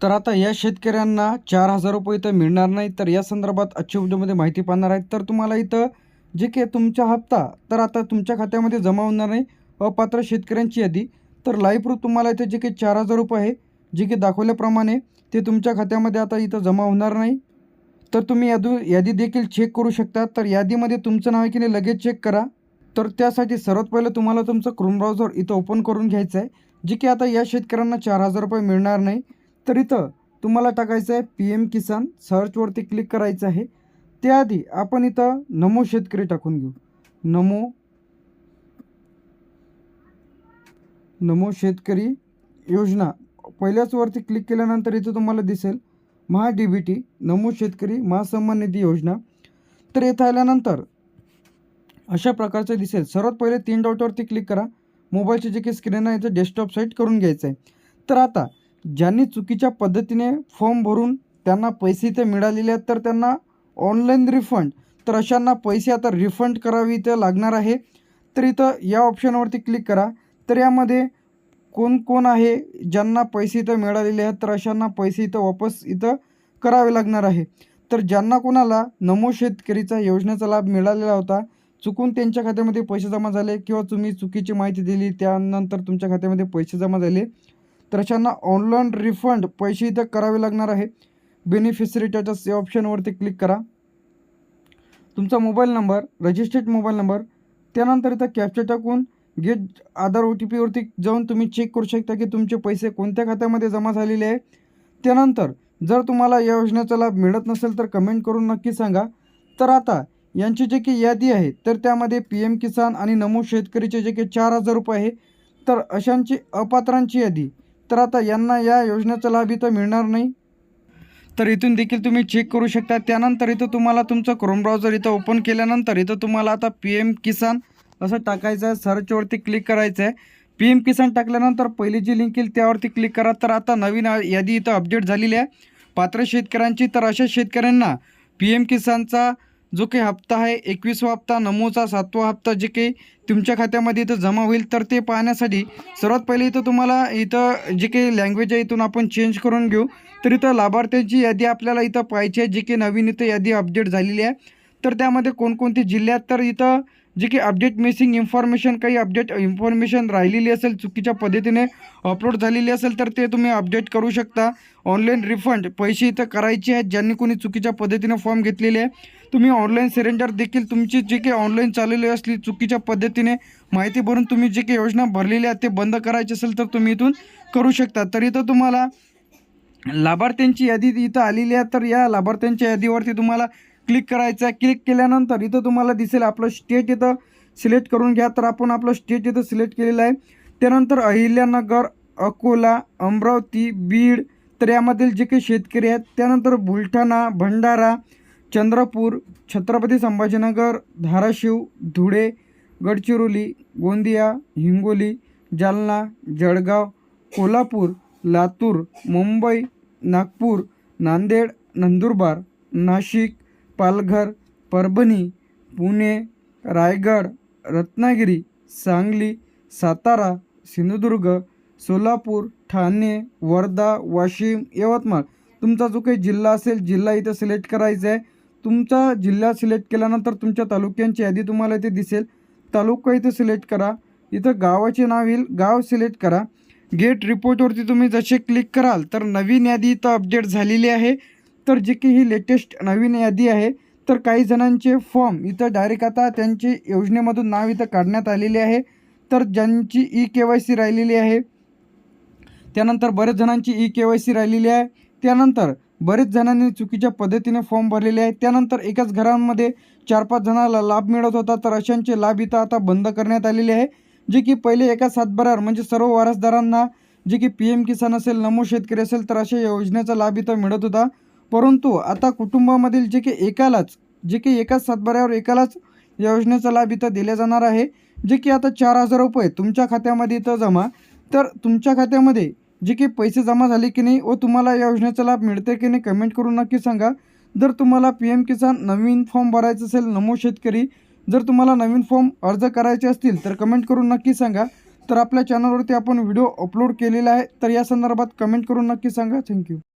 तर आता या शेतकऱ्यांना चार हजार रुपये इथं मिळणार नाही तर या संदर्भात आजच्या व्हिडिओमध्ये माहिती पाहणार आहेत. तर तुम्हाला इथं जे काही तुमचा हप्ता तर आता तुमच्या खात्यामध्ये जमा होणार नाही अपात्र शेतकऱ्यांची यादी. तर लाईव्ह प्रूफ तुम्हाला इथे जे काही चार हजार रुपये आहे जे की दाखवल्याप्रमाणे ते तुमच्या खात्यामध्ये आता इथं जमा होणार नाही. तर तुम्ही यादू यादी देखील चेक करू शकता. तर यादीमध्ये तुमचं नाव आहे की नाही लगेच चेक करा. तर त्यासाठी सर्वात पहिलं तुम्हाला तुमचं क्रोम ब्राउझर इथं ओपन करून घ्यायचं आहे. जे की आता या शेतकऱ्यांना चार हजार रुपये मिळणार नाही तर इथं तुम्हाला टाकायचं आहे पी एम किसान सर्चवरती क्लिक करायचं आहे. त्याआधी आपण इथं नमो शेतकरी टाकून घेऊ. नमो नमो शेतकरी योजना. पहिल्याच वरती क्लिक केल्यानंतर इथं तुम्हाला दिसेल महा डी बी टी नमो शेतकरी महासन्मान निधी योजना. तर इथं आल्यानंतर अशा प्रकारचं दिसेल. सर्वात पहिले तीन डॉटवरती क्लिक करा. मोबाईलची जे काही स्क्रीन आहे इथं डेस्कटॉप साईट करून घ्यायचं आहे. तर आता ज्यांनी चुकीच्या पद्धतीने फॉर्म भरून त्यांना पैसे इथे मिळालेले आहेत तर त्यांना ऑनलाईन रिफंड. तर अशांना पैसे आता रिफंड करावे इथं लागणार आहे. तर इथं या ऑप्शनवरती क्लिक करा. तर यामध्ये कोण कोण आहे ज्यांना पैसे इथं मिळालेले आहेत तर अशांना पैसे इथं वापस इथं करावे लागणार आहे. तर ज्यांना कोणाला नमो शेतकरीचा योजनेचा लाभ मिळालेला होता चुकून त्यांच्या खात्यामध्ये पैसे जमा झाले किंवा तुम्ही चुकीची माहिती दिली त्यानंतर तुमच्या खात्यामध्ये पैसे जमा झाले तर अशांना ऑनलाईन रिफंड पैसे इथं करावे लागणार आहे. बेनिफिशरी त्याच्या से ऑप्शनवरती क्लिक करा. तुमचा mobile number registered mobile number त्यानंतर इथं कॅप्चर टाकून गेट आधार ओ टी पीवरती जाऊन तुम्ही चेक करू शकता की तुमचे पैसे कोणत्या खात्यामध्ये जमा झालेले आहे. त्यानंतर जर तुम्हाला या योजनेचा लाभ मिळत नसेल तर कमेंट करून नक्की सांगा. तर आता यांची जे काही यादी आहे तर त्यामध्ये पी एम किसान आणि नमो शेतकरीचे जे काही चार हजार रुपये आहे तर अशांची अपात्रांची यादी. तर आता यांना या योजनेचा लाभ इथं मिळणार नाही. तर इथून देखील तुम्ही चेक करू शकता. त्यानंतर इथं तुम्हाला तुमचं क्रोम ब्राउझर इथं ओपन केल्यानंतर इथं तुम्हाला आता पी एम किसान असं टाकायचं आहे. सर्चवरती क्लिक करायचं आहे. पी एम किसान टाकल्यानंतर पहिली जी लिंक येईल त्यावरती क्लिक करा. तर आता नवीन यादी इथं अपडेट झालेली आहे. पात्र शेतकऱ्यांची तर अशा शेतकऱ्यांना पी एम किसानचा जो काही हप्ता आहे एकवीसवा हप्ता नमोचा सातवा हप्ता जे काही तुमच्या खात्यामध्ये इथं जमा होईल तर ते पाहण्यासाठी सर्वात पहिले इथं तुम्हाला इथं जे काही लँग्वेज आहे इथून आपण चेंज करून घेऊ. तर इथं लाभार्थ्यांची यादी आपल्याला इथं पाहायची आहे जी काही नवीन इथं यादी अपडेट झालेली आहे. तर त्यामध्ये कोणकोणते जिल्ह्यात तर इथं जे काही अपडेट मिसिंग इन्फॉर्मेशन काही अपडेट इन्फॉर्मेशन राहिलेली असेल चुकीच्या पद्धतीने अपलोड झालेली असेल तर ते तुम्ही अपडेट करू शकता. ऑनलाईन रिफंड पैसे इथं करायचे आहेत ज्यांनी कोणी चुकीच्या पद्धतीने फॉर्म घेतलेले आहे. तुम्ही ऑनलाईन सिलेंडर देखील तुमची जे काही ऑनलाईन चाललेली असली चुकीच्या पद्धतीने माहिती भरून तुम्ही जे काही योजना भरलेली आहेत ते बंद करायचे असेल तर तुम्ही इथून करू शकता. तर इथं तुम्हाला लाभार्थ्यांची यादी इथं आलेली आहे तर या लाभार्थ्यांच्या यादीवरती तुम्हाला क्लिक करायचं आहे क्लिक केल्यानंतर इथं तुम्हाला दिसेल आपलं स्टेट इथं सिलेक्ट करून घ्या. तर आपण आपलं स्टेट इथं सिलेक्ट केलेलं आहे. त्यानंतर अहिल्यानगर अकोला अमरावती बीड तर यामधील जे काही शेतकरी आहेत त्यानंतर बुलढाणा भंडारा चंद्रपूर छत्रपती संभाजीनगर धाराशिव धुळे गडचिरोली गोंदिया हिंगोली जालना जळगाव कोल्हापूर लातूर मुंबई नागपूर नांदेड नंदुरबार नाशिक पालघर परभणी पुणे रायगड रत्नागिरी सांगली सातारा सिंधुदुर्ग सोलापूर ठाणे वर्धा वाशिम यवतमाळ. तुमचा जो काही जिल्हा असेल जिल्हा इथं सिलेक्ट करायचा आहे. तुमचा जिल्हा सिलेक्ट केल्यानंतर तुमच्या तालुक्यांची यादी तुम्हाला इथे दिसेल. तालुका इथं सिलेक्ट करा. इथं गावाचे नाव येईल गाव सिलेक्ट करा. गेट रिपोर्टवरती तुम्ही जसे क्लिक कराल तर नवीन यादी इथं अपडेट झालेली आहे. तर जी की ही लेटेस्ट नवीन यादी आहे तर काही जणांचे फॉर्म इथं डायरेक्ट आता त्यांचे योजनेमधून नाव इथं काढण्यात आलेले आहे. तर ज्यांची ई के वाय सी राहिलेली आहे त्यानंतर बरेच जणांची ई के वाय सी राहिलेली आहे. त्यानंतर बरेच जणांनी चुकीच्या पद्धतीने फॉर्म भरलेले आहेत त्यानंतर एकाच घरांमध्ये चार पाच जणांना लाभ मिळत होता तर अशांचे लाभ इथं आता बंद करण्यात आलेले आहे. जे की पहिले एका सातबाऱ्यावर म्हणजे सर्व वारसदारांना जे की पी एम किसान असेल नमो शेतकरी असेल तर अशा योजनेचा लाभ इथं मिळत होता. परंतु आता कुटुंबामधील जे की एकालाच जे की एकाच सातबाऱ्यावर एकालाच या योजनेचा लाभ इथं दिला जाणार आहे. जे की आता चार हजार रुपये तुमच्या खात्यामध्ये इथं जमा. तर तुमच्या खात्यामध्ये जे काही पैसे जमा झाले की नाही व तुम्हाला या योजनेचा लाभ मिळते की नाही कमेंट करून नक्की सांगा. जर तुम्हाला पी एम किसान नवीन फॉर्म भरायचं असेल नमो शेतकरी जर तुम्हाला नवीन फॉर्म अर्ज करायचे असतील तर कमेंट करून नक्की सांगा. तर आपल्या चॅनलवरती आपण व्हिडिओ अपलोड केलेला आहे तर या संदर्भात कमेंट करून नक्की सांगा. थँक्यू.